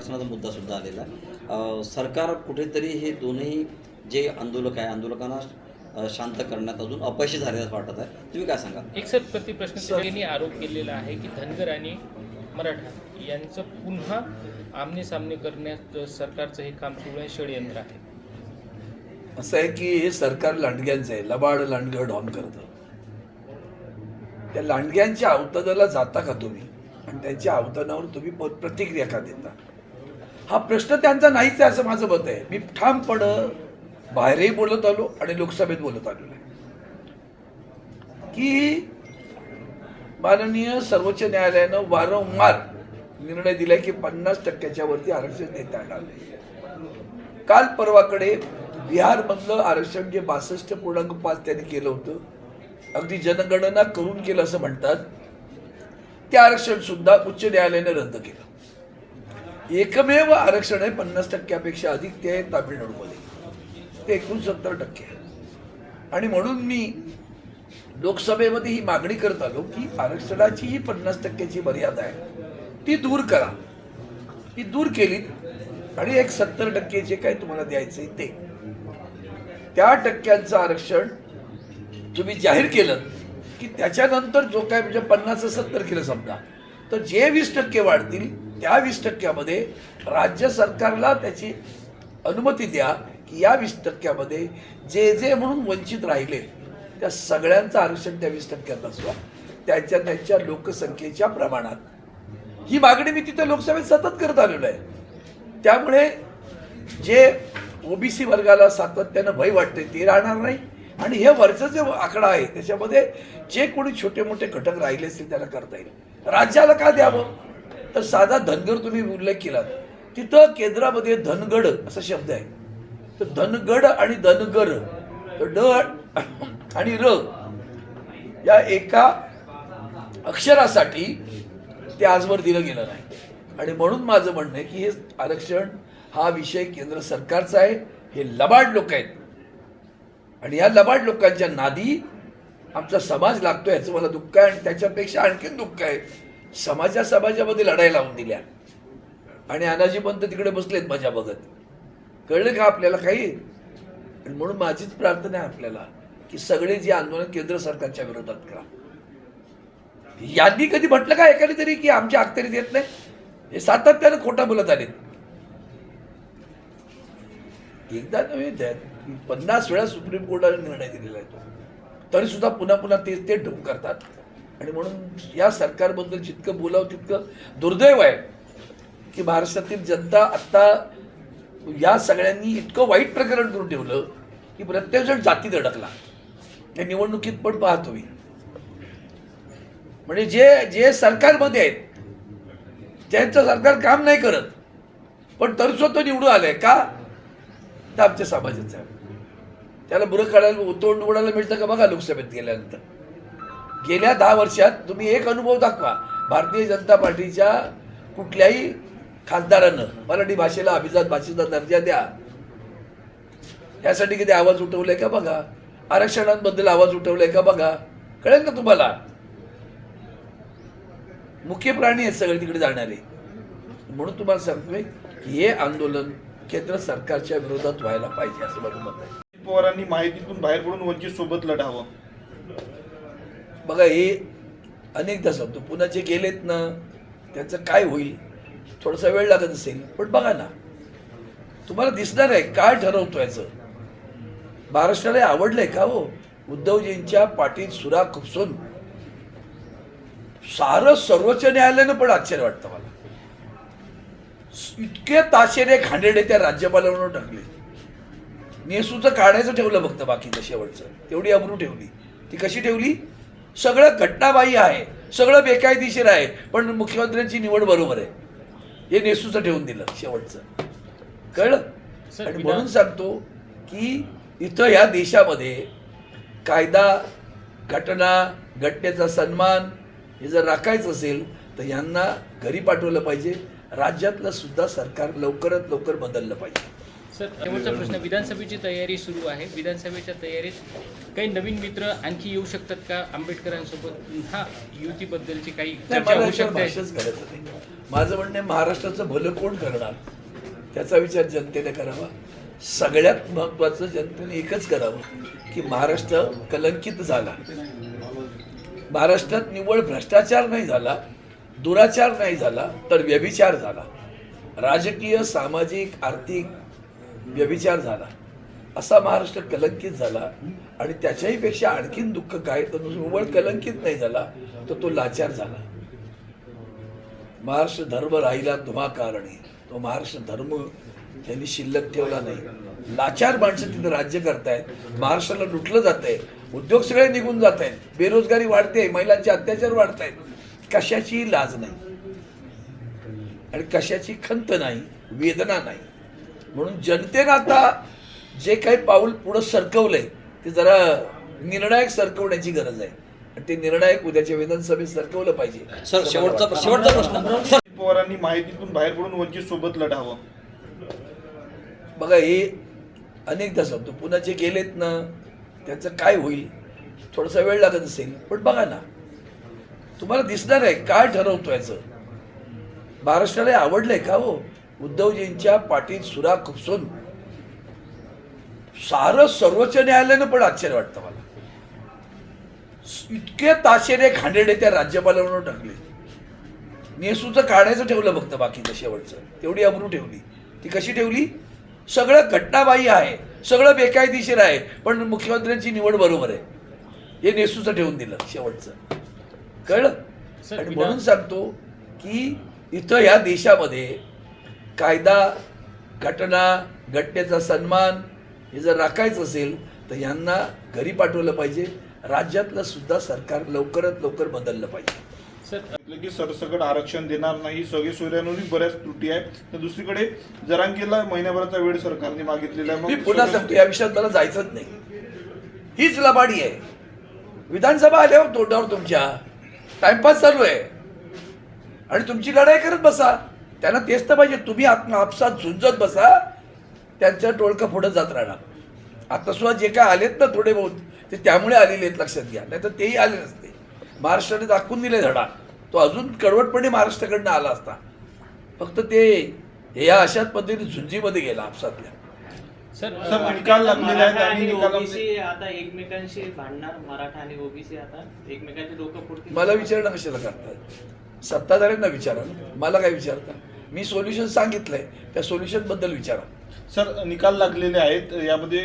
आरक्षणाचा मुद्दा सुद्धा आलेला सरकार कुठेतरी हे दोन्ही जे आंदोलक आहे आंदोलकांना शांत करण्यात अजून अपयशी झालेलं वाटत आहे. तुम्ही काय सांगा एक सर प्रतिप्रश्न त्यांनी आरोप केलेला आहे की धनगर आणि मराठा यांचं पुन्हा आमने सामने करण्यात सरकारचं हे काम सुरू आहे षडयंत्र आहे. असं आहे की हे सरकार लांडग्यांचं आहे लबाड लांडगं डॉन करतं. त्या लांडग्यांच्या अवतादाला जाता का तुम्ही? आणि त्यांच्या अवतानावर तुम्ही प- प्रतिक्रिया का देता? हा प्रश्न त्यांचा नाहीच आहे असं माझं मत आहे. मी ठामपणं बाहेरही बोलत आलो आणि लोकसभेत बोलत आलेलो आहे की माननीय सर्वोच्च न्यायालयानं वारंवार निर्णय दिलाय की पन्नास टक्क्याच्या वरती आरक्षण देता येणार नाही. काल परवाकडे बिहारमधलं आरक्षण जे बासष्ट पूर्णांक पाच त्यांनी केलं होतं अगदी जनगणना करून केलं असं म्हणतात ते आरक्षण सुद्धा उच्च न्यायालयानं रद्द केलं. एकमेव आरक्षण आहे पन्नास टक्क्यापेक्षा अधिक ते आहे तामिळनाडूमध्ये. ते एकोणसत्तर टक्के आणि म्हणून मी लोकसभेमध्ये ही मागणी करत आलो की आरक्षणाची ही पन्नास टक्क्याची मर्यादा आहे ती दूर करा. ती दूर केली आणि एक सत्तर टक्के जे काय तुम्हाला द्यायचे ते. त्या टक्क्यांचं आरक्षण तुम्ही जाहीर केलं की त्याच्यानंतर जो काय म्हणजे पन्नास सत्तर केलं समजा तर जे वीस टक्के वाढतील त्या वीस टक्क्यामध्ये राज्य सरकारला त्याची अनुमती द्या की या वीस टक्क्यामध्ये जे जे म्हणून वंचित राहिले त्या सगळ्यांचं आरक्षण त्या वीस टक्क्यात असवा त्यांच्या त्यांच्या लोकसंख्येच्या प्रमाणात. ही मागणी मी तिथे लोकसभेत सतत करत आलेलो आहे. त्यामुळे जे ओबीसी वर्गाला सातत्यानं भय वाटते ते राहणार नाही. आणि हे वरचं जे आकडा आहे त्याच्यामध्ये जे कोणी छोटे मोठे घटक राहिले असतील त्याला करता येईल. राज्याला का द्यावं? तर साधा धनगर तुम्ही उल्लेख केलात. तिथं केंद्रामध्ये धनगड असा शब्द आहे. तर धनगड आणि धनगर ड आणि र या एका अक्षरासाठी ते आजवर दिलं गेलं नाही. आणि म्हणून माझं म्हणणं आहे की हे आरक्षण हा विषय केंद्र सरकारचा आहे. हे लबाड लोक आहेत. आणि या लबाड लोकांच्या नादी आमचा समाज लागतो याचं मला दुःख आहे आणि त्याच्यापेक्षा आणखीन दुःख आहे. समाजा समाजामध्ये लढाई लावून दिल्या. आणि अनाजी पंत तिकडे बसलेत माझ्या बघत. कळलं का आपल्याला काही? आणि म्हणून माझीच प्रार्थना आहे आपल्याला की सगळे जे आंदोलन केंद्र सरकारच्या विरोधात करा. यांनी कधी म्हटलं का एखादी तरी की आमच्या अखत्यारीत येत नाही? हे सातत्यानं खोटा बोलत आलेत. एकदा नव्हे पन्नास वेळा सुप्रीम कोर्टाने निर्णय दिलेला आहे तो. तरी सुद्धा पुन्हा पुन्हा तेच ते ढोंग करतात. आणि म्हणून या सरकारबद्दल जितकं बोलावं तितकं दुर्दैव आहे की महाराष्ट्रातील जनता आत्ता या सगळ्यांनी इतकं वाईट प्रकरण करून ठेवलं की प्रत्येकजण जातीत अडकला या निवडणुकीत पण पाहत होईल म्हणजे जे जे सरकारमध्ये आहेत त्यांचं सरकार काम नाही करत पण तरी सुद्धा तो निवडून आलाय का? तर आमच्या समाजाचा त्याला बुरं काढायला तोंड उडायला मिळतं का बघा लोकसभेत गेल्यानंतर. गेल्या दहा वर्षात तुम्ही एक अनुभव दाखवा. भारतीय जनता पार्टीच्या कुठल्याही खासदारानं मराठी भाषेला अभिजात भाषेचा दर्जा द्या. यासाठी कधी आवाज उठवलाय का बघा? आरक्षणांबद्दल आवाज उठवलाय का बघा? कळेल का तुम्हाला? मुख्य प्राणी आहेत सगळे तिकडे जाणारे. म्हणून तुम्हाला सांगतोय की हे आंदोलन केंद्र सरकारच्या विरोधात व्हायला पाहिजे असं माझं मत आहे. पवारांनी माहितीतून बाहेर पडून वंचित सोबत लढावं. बघा हे अनेकदा सांगतो पुन्हा जे गेलेत ना त्यांचं काय होईल? थोडासा वेळ लागत असेल पण बघा ना. तुम्हाला दिसणार आहे काय ठरवतो याचं? महाराष्ट्राला आवडलंय का हो? उद्धवजींच्या पाठीत सुरा खुपसून. सारं सर्वोच्च न्यायालयानं पण आश्चर्य वाटतं मला. इतके ताशेरे खांडेडे त्या राज्यपालांवर टाकले. नेसूचं काढायचं ठेवलं फक्त बाकीचं शेवटचं. तेवढी अब्रू ठेवली. ती कशी ठेवली? सगळं घटनाबाह्य आहे सगळं बेकायदेशीर आहे पण मुख्यमंत्र्यांची निवड बरोबर आहे. हे नेसूचं ठेवून दिलं शेवटचं. कळलं? आणि म्हणून सांगतो की इथं या देशामध्ये कायदा घटना घटनेचा सन्मान हे जर राखायचं असेल तर यांना घरी पाठवलं पाहिजे. राज्यातलं सुद्धा सरकार लवकरात लवकर बदललं पाहिजे. सर शेवटचा प्रश्न. विधानसभेची तयारी सुरू आहे. विधानसभेच्या तयारीत काही नवीन मित्र आणखी येऊ शकतात का आंबेडकरांसोबत? पुन्हा युतीबद्दलची काही नाही चर्चा मला होऊ याच्यावर शकते. भाष्यच करायचं नाही. माझं म्हणणं आहे महाराष्ट्राचं भलं कोण करणार? त्याचा विचार जनतेने करावा. सगळ्यात महत्त्वाचं जनतेने एकच करावं की महाराष्ट्र कलंकित झाला. महाराष्ट्रात निव्वळ भ्रष्टाचार नाही झाला दुराचार नाही झाला तर व्यभिचार झाला. राजकीय सामाजिक आर्थिक व्यभिचार झाला. असा महाराष्ट्र कलंकित झाला आणि त्याच्याही पेक्षा आणखीन दुःख काय तर निव्वळ कलंकित नाही झाला तर तो लाचार झाला. महाराष्ट्र धर्म राहिला तुम्हा कारणे तो महाराष्ट्र धर्म त्यांनी शिल्लक ठेवला नाही. लाचार माणसं तिथं राज्य करतायत महाराष्ट्राला लुटलं जात आहे उद्योग सगळे निघून जात आहेत बेरोजगारी वाढते महिलांचे अत्याचार वाढत आहेत कशाची लाज नाही. आणि कशाची खंत नाही वेदना नाही. म्हणून जनतेनं आता जे काही पाऊल पुढं सरकवलंय ते जरा निर्णायक सरकवण्याची गरज आहे. आणि ते निर्णायक उद्याच्या विधानसभेत सरकवलं पाहिजे. सर शेवटचा शेवटचा प्रश्न. सर पवारांनी माहितीतून बाहेर पडून वंचित सोबत लढावं. बघा हे अनेकदा सांगतो पुन्हा जे गेलेत ना त्यांचं काय होईल? थोडासा वेळ लागत असेल पण बघा ना. तुम्हाला दिसणार आहे काय ठरवतो याचं? महाराष्ट्राला आवडलंय का हो? उद्धवजींच्या पाठीत सुरा खुपसून. सारं सर्वोच्च न्यायालयानं पण आश्चर्य वाटतं मला. इतके ताशेरे खांडेडे त्या राज्यपालांवर टाकले. नेसूचं काढायचं ठेवलं फक्त बाकीचं शेवटचं. तेवढी अब्रू ठेवली. ती कशी ठेवली? सगळं घटनाबाह्य आहे. सगळं बेकायदेशीर आहे. पण मुख्यमंत्र्यांची निवड बरोबर आहे. हे नेसूचं ठेवून दिलं शेवटचं. कळलं? आणि म्हणून सांगतो की इथं ह्या देशामध्ये कायदा घटना घटनेचा सन्मान हे जर राखायचं असेल तर यांना घरी पाठवलं पाहिजे. राज्यातलं सुद्धा सरकार लवकरात लवकर बदललं पाहिजे. की सरसकट आरक्षण देणार नाही सगळे सोयऱ्यांवरही बऱ्याच त्रुटी आहे तर दुसरीकडे जरांगीला महिन्याभराचा वेळ सरकारने मागितलेला आहे. मी पुन्हा सांगतो या विषयात मला जायचंच नाही. हीच लबाडी आहे. विधानसभा आल्यावर तोंडावर तुमच्या. टाइमपास चालू आहे. आणि तुमची लढाई करत बसा. त्यांना तेच तर पाहिजे. तुम्ही आत्म आपसात झुंजत बसा. त्यांचं टोळकं पुढं जात राहणार. आता सुद्धा जे काय आलेत ना थोडे बहुत ते त्यामुळे आलेले आहेत लक्षात घ्या. नाही तर तेही आले नसते. महाराष्ट्राने दाखवून दिले धडा. तो अजून कडवटपणे महाराष्ट्राकडनं आला असता. फक्त ते हे या अशाच पद्धतीने झुंजीमध्ये गेला आपसातल्या. सर सर, निकाल लागलेले आहेत मराठा आणि ओबीसी आता एकमेकांशी भांडणार मराठा आणि ओबीसी आता एकमेकांची डोकं मला विचारणं कशाला करतात सत्ताधाऱ्यांना विचारा. मला काय विचारता? मी सोल्युशन सांगितलंय. त्या सोल्युशनबद्दल विचारा. सर निकाल लागलेले आहेत. यामध्ये